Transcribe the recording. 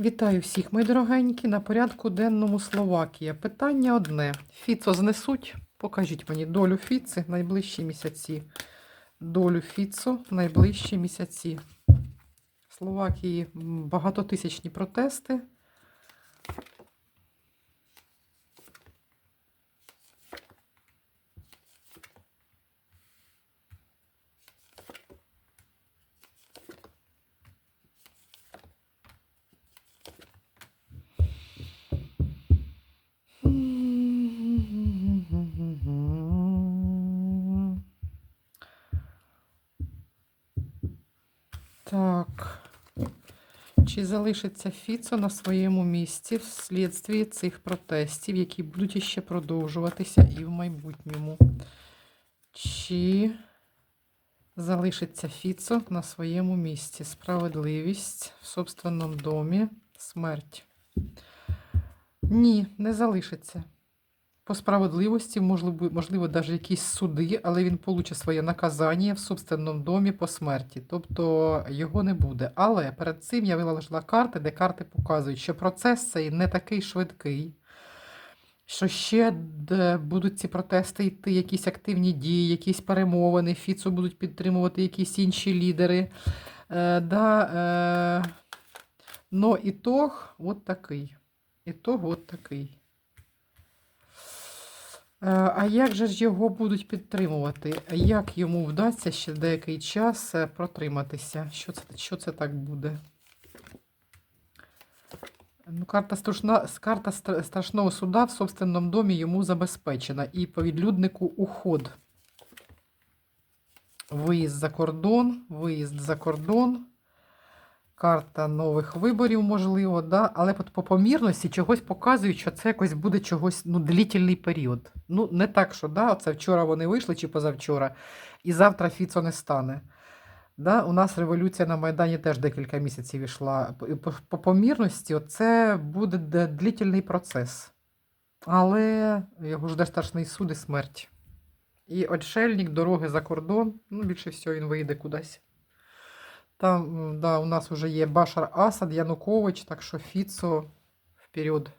Вітаю всіх, мої дорогенькі. На порядку денному Словакія. Питання одне. Фіцо знесуть. Покажіть мені долю Фіци найближчі місяці. Долю Фіцо найближчі місяці. Словакії багатотисячні протести. Так. Чи залишиться Фіцо на своєму місці вслідстві цих протестів, які будуть іще продовжуватися і в майбутньому? Чи залишиться Фіцо на своєму місці? Справедливість в собственному домі, смерть. Ні, не залишиться. По справедливості, можливо, можливо, навіть якісь суди, але він получить своє наказання в собственному домі по смерті. Тобто його не буде. Але перед цим я виложила карти, де карти показують, що процес цей не такий швидкий, що ще будуть ці протести йти, якісь активні дії, якісь перемовини, Фіцу будуть підтримувати якісь інші лідери. Е, да, е, но ітог от такий. Ітог от такий. Е, А як же ж його будуть підтримувати? Як йому вдасться ще деякий час е, протриматися? Що це, що це так буде? Ну, карта, страшна, карта страшного суда в собственному домі йому забезпечена. І по відлюднику уход. Виїзд за кордон, виїзд за кордон. Карта нових виборів, можливо, да? але по, по помірності чогось показують, що це якось буде чогось ну, длительний період. Ну, не так, що да, це вчора вони вийшли чи позавчора, і завтра Фіцо не стане. Да? У нас революція на Майдані теж декілька місяців йшла. По, по, по помірності це буде д- длительний процес. Але його жде страшний суд і смерть. І отшельник, дороги за кордон, ну, більше всього, він вийде кудись. Там, да, у нас вже є Башар Асад, Янукович, так що Фіцо вперед.